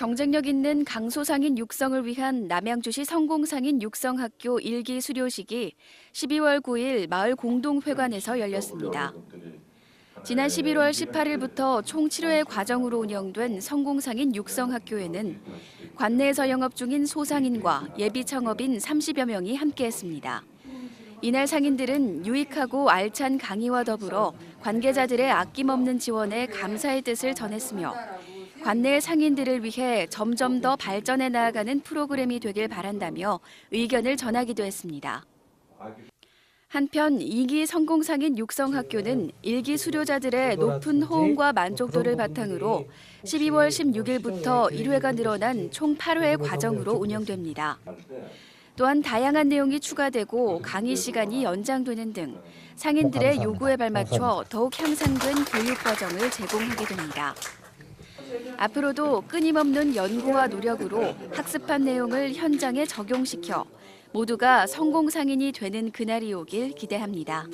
경쟁력 있는 강소상인 육성을 위한 남양주시 성공상인 육성학교 일기 수료식이 12월 9일 마을 공동회관에서 열렸습니다. 지난 11월 18일부터 총 7회 과정으로 운영된 성공상인 육성학교에는 관내에서 영업 중인 소상인과 예비 창업인 30여 명이 함께했습니다. 이날 상인들은 유익하고 알찬 강의와 더불어 관계자들의 아낌없는 지원에 감사의 뜻을 전했으며 관내 상인들을 위해 점점 더 발전해 나아가는 프로그램이 되길 바란다며 의견을 전하기도 했습니다. 한편 2기 성공상인 육성학교는 1기 수료자들의 높은 호응과 만족도를 바탕으로 12월 16일부터 1회가 늘어난 총 8회 과정으로 운영됩니다. 또한 다양한 내용이 추가되고 강의 시간이 연장되는 등 상인들의 요구에 발맞춰 더욱 향상된 교육 과정을 제공하게 됩니다. 앞으로도 끊임없는 연구와 노력으로 학습한 내용을 현장에 적용시켜 모두가 성공 상인이 되는 그날이 오길 기대합니다.